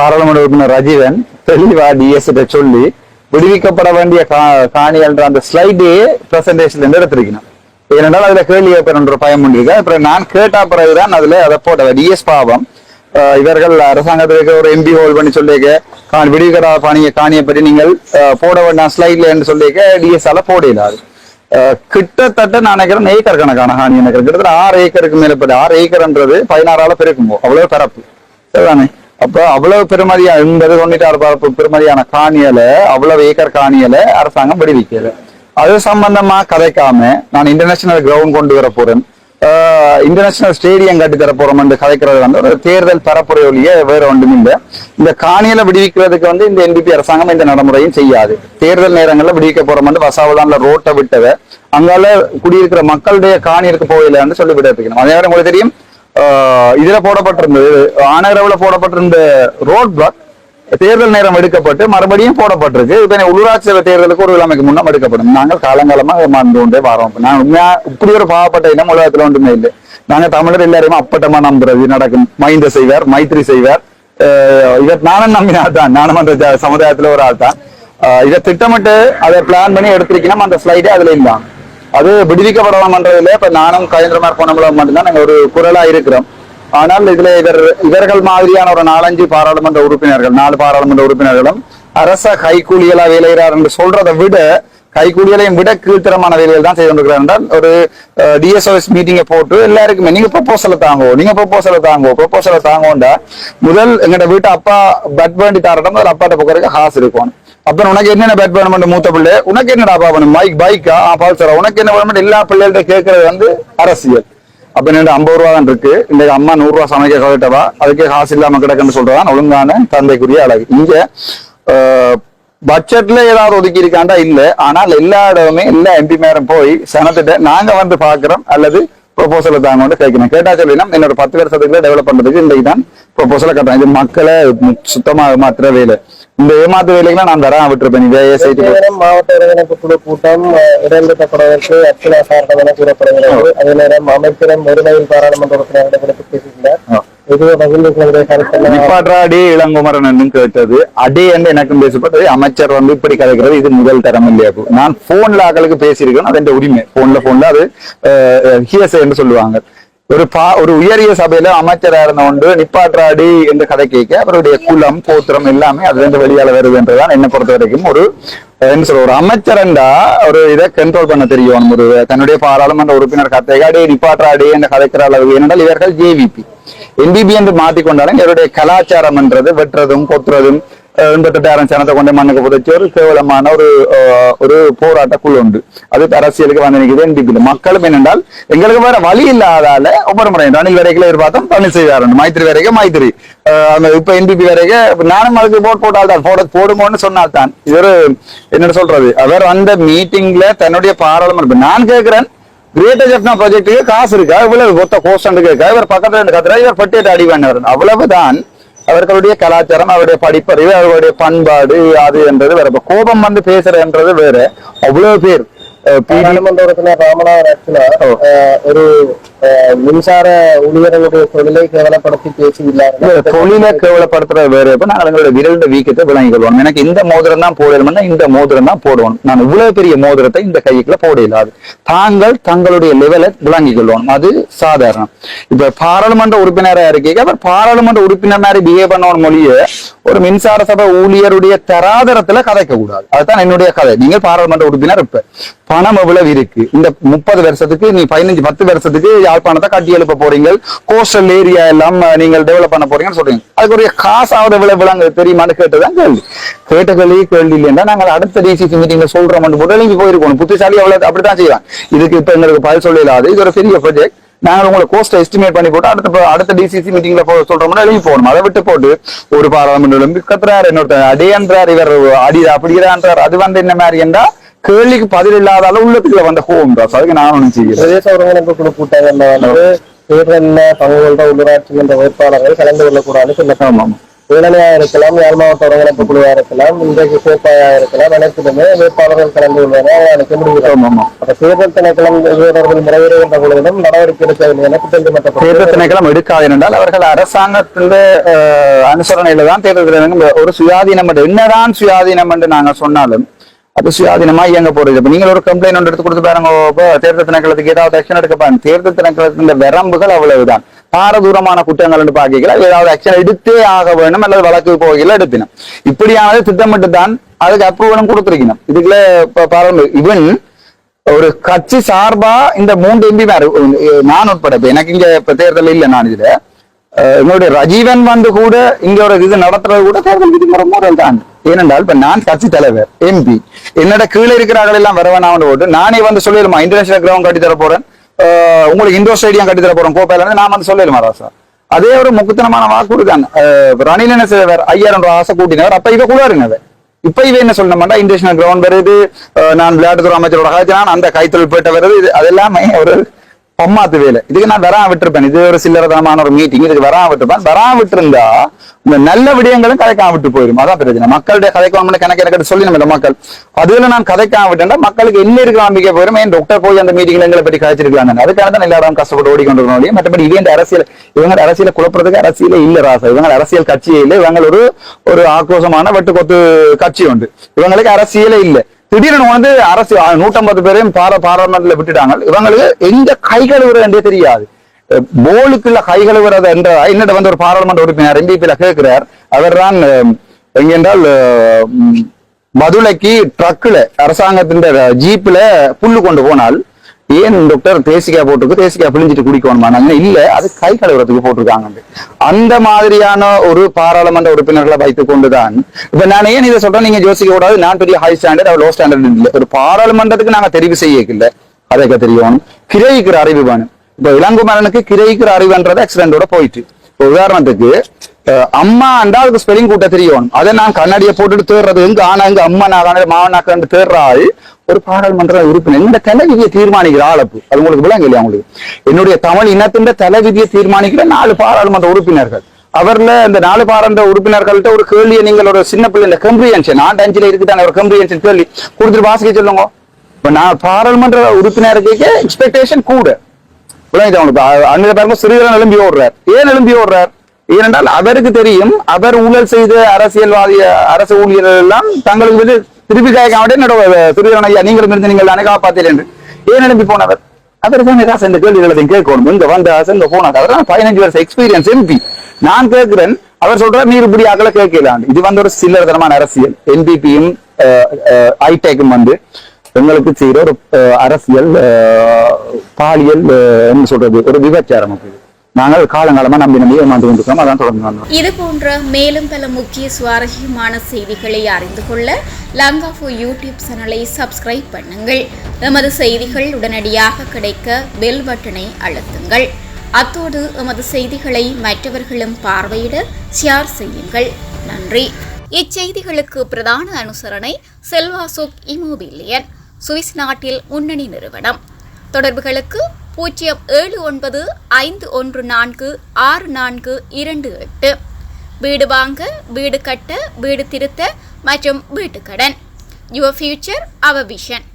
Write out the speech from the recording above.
பாராளுமன்ற உறுப்பினர் ரஜீவன் தெளிவா டிஎஸ் சொல்லி விடுவிக்கப்பட வேண்டிய கா- காணிகள்ன்ற அந்த ஸ்லைடே பிரசன்டேஷன்ல இருந்து எடுத்திருக்கணும். ஏனென்றால் அதுல கேள்வி என்ற பயம் உண்டிருக்கு அப்புறம் நான் கேட்டா பிறகுதான் அதுல அதை போட டிஎஸ் பாவம் இவர்கள் அரசாங்கத்திற்கு ஒரு எம்பி ஹோல் பண்ணி சொல்லியிருக்க காணி விடுவிக்கடா பாணிய காணியை பற்றி நீங்கள் போட வேண்டாம் ஸ்லைட்ல என்று சொல்லியிருக்க டிஎஸ்ஆல போட கிட்டத்தட்ட நான் நினைக்கிறேன் ஏக்கர் கணக்கான காணி நினைக்கிறேன் கிட்டத்தட்ட ஆறு ஏக்கருக்கு மேற்பட்ட ஆறு ஏக்கர்ன்றது பதினாறால பெருக்குமோ அவ்வளவு பரப்பு. சரிதானே? அப்ப அவ்வளவு பெருமதியா எண்பது தொண்ணூற்றி ஆறு பெருமதியான காணியல அவ்வளவு ஏக்கர் காணியல அரசாங்கம் விடுவிக்கல. அது சம்பந்தமா கதைக்காம நான் இன்டர்நேஷனல் கிரவுண்ட் கொண்டு வர போறேன். இன்டர்நேஷனல் ஸ்டேடியம் கட்டி தர போறோம் என்று கதைக்கிறது வந்து ஒரு தேர்தல் பரப்புரை ஒழிய வேற ஒன்றும் இல்லை. இந்த காணியில விடுவிக்கிறதுக்கு வந்து இந்த என்பிபி அரசாங்கம் இந்த நடைமுறையும் செய்யாது. தேர்தல் நேரங்கள்ல விடுவிக்க போறோம் வந்து வசாவதான்ல ரோட்டை விட்டத அங்கால குடியிருக்கிற மக்களுடைய காணியிற்கு போகலன்னு சொல்லி விட அதே மாதிரி உங்களுக்கு தெரியும் இதுல போடப்பட்டிருந்தது ஆனரவுல போடப்பட்டிருந்த ரோட் பிளாக் தேர்தல் நேரம் எடுக்கப்பட்டு மறுபடியும் போடப்பட்டிருக்கு. இப்போ இந்த உள்ளூராட்சி சபை தேர்தலுக்கு ஒரு விழாமைக்கு முன்னம் எடுக்கப்படும். நாங்கள் காலங்காலமாக மறந்து கொண்டே வரோம் நான் உண்மையா இப்படி ஒரு பாவப்பட்ட இனம் உலகத்துல ஒன்றுமே இல்லை. நாங்க தமிழர் எல்லாரையுமே அப்பட்டமா நம்புறது நடக்கும். மைந்த செய்வார் மைத்ரி செய்வார். ஆஹ் இவர் நானும் நம்பினா தான். நானும் அந்த சமுதாயத்தில் சமுதாயத்துல ஒரு ஆள் தான் இதை திட்டமிட்டு அதை பிளான் பண்ணி எடுத்திருக்கணும். அந்த ஸ்லைடே அதுல இல்லாம அது விடுவிக்கப்படலாம்ன்றதுல இப்ப நானும் கயந்திரமார் பொன்னம்பலம் மட்டும்தான் நாங்க ஒரு குரலா இருக்கிறோம். ஆனால் இதுல இவர் இவர்கள் மாதிரியான ஒரு நாலஞ்சு பாராளுமன்ற உறுப்பினர்கள் நாலு பாராளுமன்ற உறுப்பினர்களும் அரச கைக்கூலிகளா வேலைகிறார் என்று சொல்றதை விட கைக்கூலிகளையும் விட கீழ்த்தரமான வேலைகள் தான் செய்து கொண்டிருக்கிறார் என்றால் ஒரு டிஎஸ்ஓஎஸ் மீட்டிங்கை போட்டு எல்லாருக்குமே நீங்க ப்ரொபோசலை தாங்கோ நீங்க ப்ரொபோசலை தாங்கோ ப்ரொபோசலை தாங்கோண்டா முதல் எங்கட வீட்டு அப்பா பட் வேண்டி தாரட்டும் முதல் அப்பாட்ட போக்குறதுக்கு ஹாஸ் இருக்கும். அப்புறம் உனக்கு என்னென்ன பேட் வேணும் மூத்த பிள்ளை? உனக்கு என்னடா வேணும் பைக் பைக்கா? பால்சரா உனக்கு என்ன வேணும் எல்லா பிள்ளைகள்ட்ட கேட்கறது வந்து அரசியல். அப்ப என்ன ஐம்பது ரூபா தான் இருக்கு. இந்த அம்மா நூறு ரூபா சமைக்க கலட்டவா அதுக்கே காசு இல்லாம கிடக்குன்னு சொல்றதான் ஒழுங்கான தந்தைக்குரிய அழகு. இங்க பட்ஜெட்ல ஏதாவது ஒதுக்கி இருக்காண்டா? இல்ல. ஆனால் எல்லா இடமுமே எல்லா எம்பி மேரும் போய் சனத்திட்ட நாங்க வந்து பாக்குறோம் அல்லது ப்ரொபோசலை தாங்க வந்து கேட்கணும் கேட்டா சொல்லினா என்னோட பத்து வருஷத்துக்குள்ள டெவலப் பண்றதுக்கு இன்றைக்கு தான் ப்ரொபோசலை கட்டுறேன். இது மக்களை சுத்தமாக மாத்திர வேலை. இந்த ஏமாத்து வேலைக்கெல்லாம் நான் தரேன் விட்டுருப்பேன். மாவட்ட ஒருங்கிணைப்பு குழு கூட்டம் அஹ், இடம்பெற்றப்படுவதற்கு அர்ச்சனா என கூறப்படுகிறது. அதே நேரம் அமைச்சரும் ஒருமையில் பாராளுமன்ற மகிழ்ச்சிகளுடைய கருத்து நிப்பாற்றாடி இளங்குமரன் என்றும் கேட்டது. அடே என்று எனக்கும் பேசப்பட்டது. அமைச்சர் வந்து இப்படி கதைக்கிறது. இது முதல் தரம் இல்லையா? நான் போன்ல ஆக்களுக்கு பேசியிருக்கேன். அது என் உரிமை. போன்ல போன்ல அது ஹியசை என்று சொல்லுவாங்க. ஒரு பா ஒரு உயரிய சபையில அமைச்சரா இருந்த ஒன்று நிப்பாற்றாடி என்று கதை கேட்க அவருடைய குலம் கோத்திரம் எல்லாமே அதுல இருந்து வெளியால வருது என்றுதான் என்னை பொறுத்த வரைக்கும் ஒரு என்ன சொல்ற ஒரு அமைச்சரண்டா ஒரு இதை கண்ட்ரோல் பண்ண தெரியும் ஒரு தன்னுடைய பாராளுமன்ற உறுப்பினர் கதைகாடி நிப்பாற்றாடி என்று கதைக்கிற அளவு ஏனென்றால் இவர்கள் ஜேவிபி என்பிபி என்று மாற்றிக்கொண்டாலும் இவருடைய கலாச்சாரம் என்றது வெட்டுறதும் கொத்துறதும் எண்பத்தெட்டாயிரம் சனத்தை கொண்டு மண்ணுக்கு புதைச்சி ஒரு கேவலமான ஒரு ஒரு போராட்ட குழு உண்டு அது அரசியலுக்கு வந்து நிற்குது மக்களும் என்னென்றால் எங்களுக்கு வேற வழி இல்லாதால ஒவ்வொரு முறை ரணில் வரைக்கும் எதிர்பார்த்தோம் ரணில் செய்வார் மைத்திரி வரைக்கும் மைத்திரி அந்த இப்ப என்பிபி வரைக்கும் நானும் அதுக்கு போட் போட்டால் தான் போட போடுமோன்னு சொன்னால் தான் இது ஒரு என்ன சொல்றது. அவர் அந்த மீட்டிங்ல தன்னுடைய பாராளுமன்ற நான் கேட்கிறேன் கிரேட்டர் ஜெப்னா ப்ராஜெக்ட்டுக்கு காசு இருக்கா இவ்வளவு மொத்த கோஸ்ட் கேட்க இவர் பக்கத்துல இருந்து கத்துறா இவர் பட்டியட்டு அடி வேண்டவர் அவ்வளவுதான் அவர்களுடைய கலாச்சாரம் அவருடைய படிப்பறிவு அவர்களுடைய பண்பாடு அது என்றது வேற. கோபம் வந்து பேசுறன்றது வேற. அவ்வளவு பேர் அஹ், ஒரு அஹ், மின்சார ஊழியர்களுடைய தொழிலை கேவலப்படுத்தி பேசியுள்ளார்கள் தொழிலை கேவலப்படுத்துறது வேற இப்ப நாங்கள் எங்களுடைய விரல்ட வீக்கத்தை விளங்கிக் கொள்வோம் எனக்கு இந்த மோதிரம் தான் போடணும்னா இந்த மோதிரம் தான் போடுவோம் நான் இவ்வளவு பெரிய மோதிரத்தை இந்த கைக்குள்ள போட இல்லாது தாங்கள் தங்களுடைய லெவலை விளங்கிக் கொள்வோம் அது சாதாரணம் இப்ப பாராளுமன்ற உறுப்பினரா இருக்கீங்க அவர் பாராளுமன்ற உறுப்பினர் மாதிரி பிஹேவ் பண்ணவன் மொழிய ஒரு மின்சார சபை ஊழியருடைய தராதரத்துல கதைக்க கூடாது. அதுதான் என்னுடைய கதை. நீங்க பாராளுமன்ற உறுப்பினர் இப்ப. பணம் எவ்வளவு இருக்கு? இந்த முப்பது வருஷத்துக்கு நீ பதினஞ்சு பத்து வருஷத்துக்கு யாழ்ப்பாணத்தை கட்டி எழுப்ப போறீங்க கோஸ்டல் ஏரியா எல்லாம் நீங்கள் டெவலப் பண்ண போறீங்கன்னு சொல்றீங்க. அதுக்குரிய காசாவது எவ்வளவு விளங்க தெரியுமான்னு கேட்டுதான் கேள்வி. கேட்ட கேள்வி கேள்வி இல்லைன்னா நாங்கள் அடுத்த டிசிசி மீட்டிங்ல சொல்றோம் முதலிங்க போயிருக்கணும். புத்திசாலி அவ்வளவு அப்படித்தான் செய்வாங்க. இதுக்கு இப்ப எங்களுக்கு பதில் சொல்ல இது ஒரு பெரிய ப்ரொஜெக்ட் நாங்கள் உங்களை கோஸ்ட் எஸ்டிமேட் பண்ணி போட்டு அடுத்த அடுத்த டிசிசி மீட்டிங்ல போ சொல்றோம்னா எழுதி போகணும் அதை விட்டு போட்டு ஒரு பாராளுமன்ற கத்துறாரு இன்னொருத்தர். அடியன்றார் இவர். அடி அப்படிதான்றார் அது வந்து என்ன மாதிரி என்றா கேள்விக்கு பதில் இல்லாத அளவு உள்ளத்துக்குள்ள வந்த ஹோம் ராஸ் அதுக்கு நான் செய்யல. பிரதேச ஒருங்கிணைப்பு குழு கூட்டங்கள்ல வந்து தேர்தலில் பங்கு கொள்ற உள்ளூராட்சி மன்ற வேட்பாளர்கள் கலந்து கொள்ளக்கூடாதுன்னு சொல்லப்படும் இளநியா இருக்கலாம் யாழ் மாவட்ட ஒருங்கிணைப்பு குழுவா இருக்கலாம் இன்றைக்கு சேப்பாயா இருக்கலாம் அனைத்துமே வேட்பாளர்கள் கலந்து. அப்ப தேர்தல் திணைக்களம் வீரர்கள் முறையிடுகின்ற பொழுதிலும் நடவடிக்கை எடுக்கவில்லை என குற்றம் தேர்தல் திணைக்களம் எடுக்காது என்றால் அவர்கள் அரசாங்கத்தின் அனுசரணையில தான் தேர்தல் ஒரு சுயாதீனம் என்று என்னதான் சுயாதீனம் என்று நாங்க சொன்னாலும் அது சுயாதீனமா இயங்க போறது இப்ப நீங்க ஒரு கம்ப்ளைண்ட் ஒன்று எடுத்து கொடுத்து பாருங்க தேர்தல் திணைக்களத்துக்கு ஏதாவது ஆக்ஷன் எடுக்க பாருங்க. தேர்தல் திணைக்களத்தின் வரம்புகள் அவ்வளவுதான். பாரதூரமான குற்றங்கள் என்று பாக்கல ஏதாவது ஆக்ஷன் எடுத்தே ஆக வேணும் அல்லது வழக்கு போகல எடுப்பினும். இப்படியானது திட்டமிட்டு தான் அதுக்கு அப்ரூவலும் கொடுத்திருக்கணும். இதுக்குள்ள இப்ப இவன் ஒரு கட்சி சார்பா இந்த மூன்று எம்பி நான் உட்பட எனக்கு இங்க இப்ப தேர்தல் இல்ல நான் இதுல. எங்களுடைய ரஜீவன் வந்து கூட இங்க ஒரு இது நடத்துறது கூட தேர்தல் விதிமுறை மூலம் தான். ஏனென்றால் இப்ப நான் கட்சி தலைவர் எம்பி என்னோட கீழே இருக்கிறார்கள் எல்லாம் வரவேணாம் ஓட்டு நானே வந்து சொல்லிடுமா இன்டர்நேஷனல் கிரவுண்ட் கட்டி தர போறேன். உங்களுக்கு இண்டோர் ஸ்டேடியம் கட்டி தர போறேன் கோப்பையில நான் வந்து சொல்லிடுமா ராசா அதே ஒரு முக்குத்தனமான வாக்கு தான் ரணில் என்ன செய்வார்? ஐயாயிரம் ரூபாய் ஆசை கூட்டினவர். அப்ப இவ கூடாருங்க இப்ப இவ என்ன சொல்லணும்டா இன்டர்நேஷனல் கிரவுண்ட் வருது. நான் விளையாட்டுத்துறை அமைச்சரோட காய்ச்சி நான் அந்த கைத்தொழில் போயிட்ட வருது. இது அதெல்லாமே ஒரு பொம்மாத்து வேலை. இதுக்கு நான் வரா விட்டுருப்பேன். இது ஒரு சில்லறதனமான ஒரு மீட்டிங் இதுக்கு வரா விட்டுருப்பேன். வரா விட்டுருந்தா இந்த நல்ல விடயங்களும் கதைக்காம விட்டு போயிடும் அதான் பிரச்சனை. மக்களுடைய கதைக்காம கணக்கு எனக்கு சொல்லி நம்ம மக்கள். அதுல நான் கதைக்காம விட்டேன்டா மக்களுக்கு என்ன இருக்கிற நம்பிக்கை போயிடும் ஏன் டாக்டர் போய் அந்த மீட்டிங்ல எங்களை பற்றி கதைச்சிருக்கலாம் அதுக்காக தான் எல்லாரும் கஷ்டப்பட்டு ஓடிக்கொண்டிருக்கோம் மற்றபடி இவங்க அரசியல் இவங்க அரசியல குழப்பறதுக்கு அரசியல இல்ல ராசா. இவங்க அரசியல் கட்சியே இல்லை. இவங்க ஒரு ஒரு ஆக்ரோஷமான வெட்டுக்கொத்து கட்சி உண்டு. இவங்களுக்கு அரசியலே இல்லை. திடீர்னு வந்து அரசு நூற்றம்பது பேரையும் பார பாராளுமன்றத்தில் விட்டுட்டாங்க. இவங்களுக்கு எங்க கை கழுவுறது என்றே தெரியாது. போலுக்குள்ள கை கழுவுறது என்ற என்னட்ட வந்து ஒரு பாராளுமன்ற உறுப்பினர் எம்பிபியில கேட்கிறார். அவர் தான் எங்கென்றால் மதுளைக்கு ட்ரக்கில் அரசாங்கத்தின் ஜீப்பில் புல்லு கொண்டு போனால் ஏன் டாக்டர் தேசிக்கா போட்டிருக்கு? தேசிக்கா பிழிஞ்சிட்டு குடிக்கணுமானாங்க இல்ல அது கை கழுவுறதுக்கு போட்டிருக்காங்க அந்த மாதிரியான ஒரு பாராளுமன்ற உறுப்பினர்களை வைத்துக் கொண்டுதான் இப்ப நான் ஏன் இதை சொல்றேன்? நீங்க யோசிக்க கூடாது. நான் பெரிய ஹை ஸ்டாண்டர்ட் அவர் லோ ஸ்டாண்டர்ட் இல்லை. ஒரு பாராளுமன்றத்துக்கு நாங்க தெரிவு செய்யல அதை தெரியும். கிரைக்கிற அறிவு வேணும். இப்ப இளங்குமரனுக்கு கிரயிக்கிற அறிவுன்றது ஆக்சிடென்டோட போயிட்டு. உதாரணத்துக்கு அம்மா அண்டா அதுக்கு ஸ்பெல்லிங் கூட்ட தெரியும். அதை நான் கண்ணாடியை போட்டுட்டு தேடுறது எங்க ஆனா எங்க அம்மா நான் மாவனாக்கண்டு தேடுறாள். ஒரு பாராளுமன்ற உறுப்பினர். இந்த தலைவிதியை தீர்மானிக்கிற ஆளப்பு அது. உங்களுக்கு விளங்க இல்லையா உங்களுக்கு? என்னுடைய தமிழ் இனத்தின் தலைவிதியை தீர்மானிக்கிற நாலு பாராளுமன்ற உறுப்பினர்கள். அவர்ல இந்த நாலு பாராளுமன்ற உறுப்பினர்கள்ட்ட ஒரு கேள்வியை நீங்கள் ஒரு சின்ன பிள்ளை இந்த கம்ப்ரியன்ஷன் ஆண்டு அஞ்சுல இருக்குதான ஒரு கம்ப்ரியன்ஷன் கேள்வி. கொடுத்துட்டு வாசிக்க சொல்லுங்க. இப்ப நான் பாராளுமன்ற உறுப்பினருக்கு எக்ஸ்பெக்டேஷன் கூட. விளங்கிட்டா உங்களுக்கு அ- பாருங்க சிறுவன் எழும்பி ஓடுறார். ஏன் எழும்பி ஓடுறார்? ஏனென்றால் அவருக்கு தெரியும் அவர் ஊழல் செய்த அரசியல்வாதி அரசு ஊழியர்கள் எல்லாம் தங்களுக்கு வந்து திருப்பி காய்க்காமட்டே என்னோட திருவரன் ஐயா நீங்களும் இருந்து நீங்கள் தானே காப்பாத்தீர் என்று. ஏன் எழும்பி போனவர்? அவர் தான் ஏதாவது இந்த கேள்விகளை கேட்கணும். இங்க வந்த ஆசை இங்க போனார் அவர் தான் பதினஞ்சு வருஷம் எக்ஸ்பீரியன்ஸ் எம்பி நான் கேட்கிறேன் அவர் சொல்ற நீர் இப்படி அகல கேட்கலாம் இது வந்து ஒரு சில்லறதனமான அரசியல். என்பிபியும் ஐடெக்கும் வந்து எங்களுக்கு செய்யற ஒரு அரசியல் பாலியல் என்ன சொல்றது ஒரு விபச்சாரம் நாங்கள் காலங்காலமா நம்பி நம்பி ஏமாந்து கொண்டிருக்கோம் அதான் தொடர்ந்து வந்தோம். இது போன்ற மேலும் பல முக்கிய சுவாரஸ்யமான செய்திகளை அறிந்து கொள்ள லங்காஃபோ யூடியூப் சேனலை சப்ஸ்கிரைப் பண்ணுங்கள். எமது செய்திகள் உடனடியாக கிடைக்க பெல் பட்டனை அழுத்துங்கள். அத்தோடு எமது செய்திகளை மற்றவர்களும் பார்வையிட ஷேர் செய்யுங்கள். நன்றி. இச்செய்திகளுக்கு பிரதான அனுசரணை செல்வாசோக் இமோபிலியன். சுவிஸ் நாட்டில் முன்னணி நிறுவனம். தொடர்புகளுக்கு பூஜ்ஜியம் ஏழு ஒன்பது ஐந்து ஒன்று நான்கு ஆறு நான்கு இரண்டு எட்டு. வீடு வாங்க வீடு கட்ட வீடு திருத்த மற்றும் வீட்டுக்கடன். Your future our vision